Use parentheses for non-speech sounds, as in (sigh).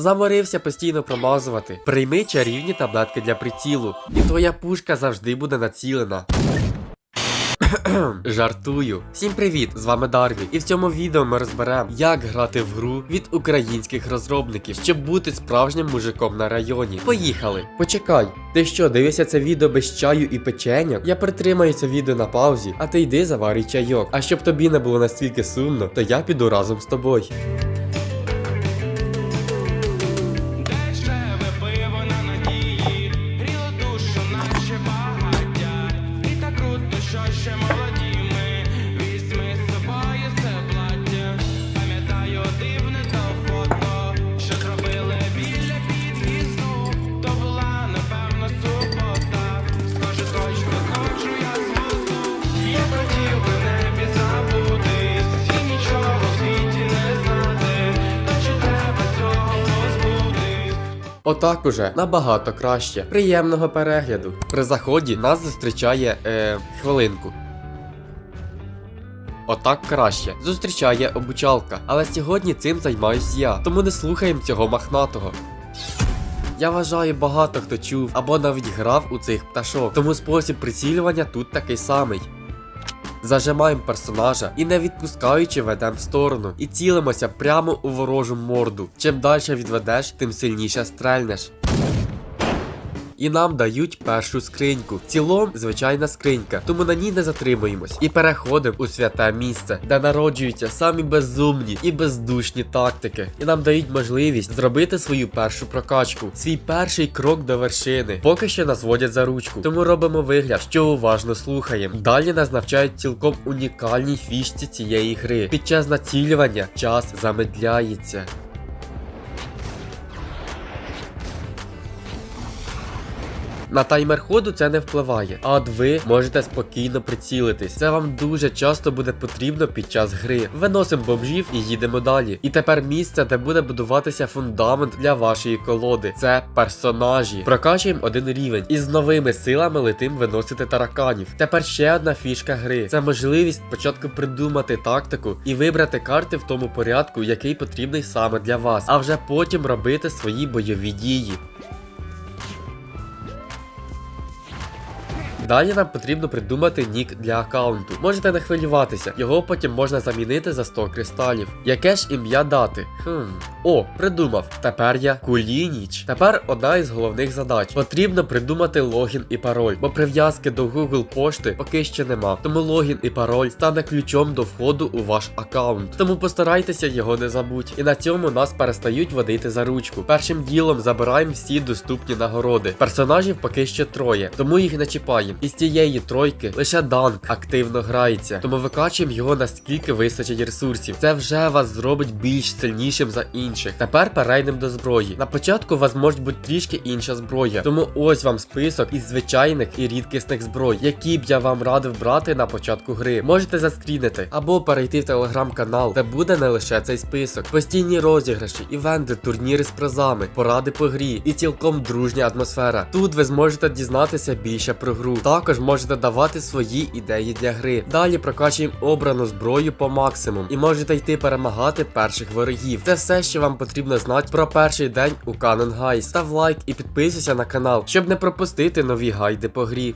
Заморився постійно промазувати. Прийми чарівні таблетки для прицілу, і твоя пушка завжди буде націлена. (clears throat) Жартую. Всім привіт! З вами Дарві. І в цьому відео ми розберемо, як грати в гру від українських розробників, щоб бути справжнім мужиком на районі. Поїхали! Почекай, ти що, дивишся це відео без чаю і печення? Я притримаю це відео на паузі, а ти йди заварюй чайок. А щоб тобі не було настільки сумно, то я піду разом з тобою. Отак уже набагато краще. Приємного перегляду. При заході нас зустрічає е, хвилинку. Отак краще. Зустрічає обучалка. Але сьогодні цим займаюсь я. Тому не слухаємо цього махнатого. Я вважаю, багато хто чув або навіть грав у цих пташок. Тому спосіб прицілювання тут такий самий. Зажимаємо персонажа і не відпускаючи ведемо в сторону. І цілимося прямо у ворожу морду. Чим далі відведеш, тим сильніше стрельнеш. І нам дають першу скриньку. В цілому звичайна скринька, тому на ній не затримуємось. І переходимо у святе місце, де народжуються самі безумні і бездушні тактики. І нам дають можливість зробити свою першу прокачку, свій перший крок до вершини. Поки що нас водять за ручку, тому робимо вигляд, що уважно слухаємо. Далі нас навчають цілком унікальній фішці цієї гри. Під час націлювання час замедляється. На таймер ходу це не впливає, а от ви можете спокійно прицілитись. Це вам дуже часто буде потрібно під час гри. Виносимо бомжів і їдемо далі. І тепер місце, де буде будуватися фундамент для вашої колоди. Це персонажі. Прокачуємо один рівень і з новими силами летим виносити тараканів. Тепер ще одна фішка гри. Це можливість спочатку придумати тактику і вибрати карти в тому порядку, який потрібний саме для вас, а вже потім робити свої бойові дії. Далі нам потрібно придумати нік для аккаунту. Можете не хвилюватися, його потім можна замінити за 100 кристалів. Яке ж ім'я дати? Хм. О, придумав. Тепер я Кулініч. Тепер одна із головних задач. Потрібно придумати логін і пароль, бо прив'язки до Google пошти поки що нема. Тому логін і пароль стане ключом до входу у ваш аккаунт. Тому постарайтеся його не забудь. І на цьому нас перестають водити за ручку. Першим ділом забираємо всі доступні нагороди. Персонажів поки що троє, тому їх не чіпаємо. Із цієї тройки лише данк активно грається, тому викачуємо його наскільки вистачить ресурсів. Це вже вас зробить більш сильнішим за інших. Тепер перейдемо до зброї. На початку у вас може бути трішки інша зброя, тому ось вам список із звичайних і рідкісних зброй, які б я вам радив брати на початку гри. Можете заскрінити або перейти в телеграм-канал, де буде не лише цей список, постійні розіграші, івенти, турніри з призами, поради по грі і цілком дружня атмосфера. Тут ви зможете дізнатися більше про гру. Також можете давати свої ідеї для гри. Далі прокачуємо обрану зброю по максимум і можете йти перемагати перших ворогів. Це все, що вам потрібно знати про перший день у Canon Guys. Став лайк і підписуйся на канал, щоб не пропустити нові гайди по грі.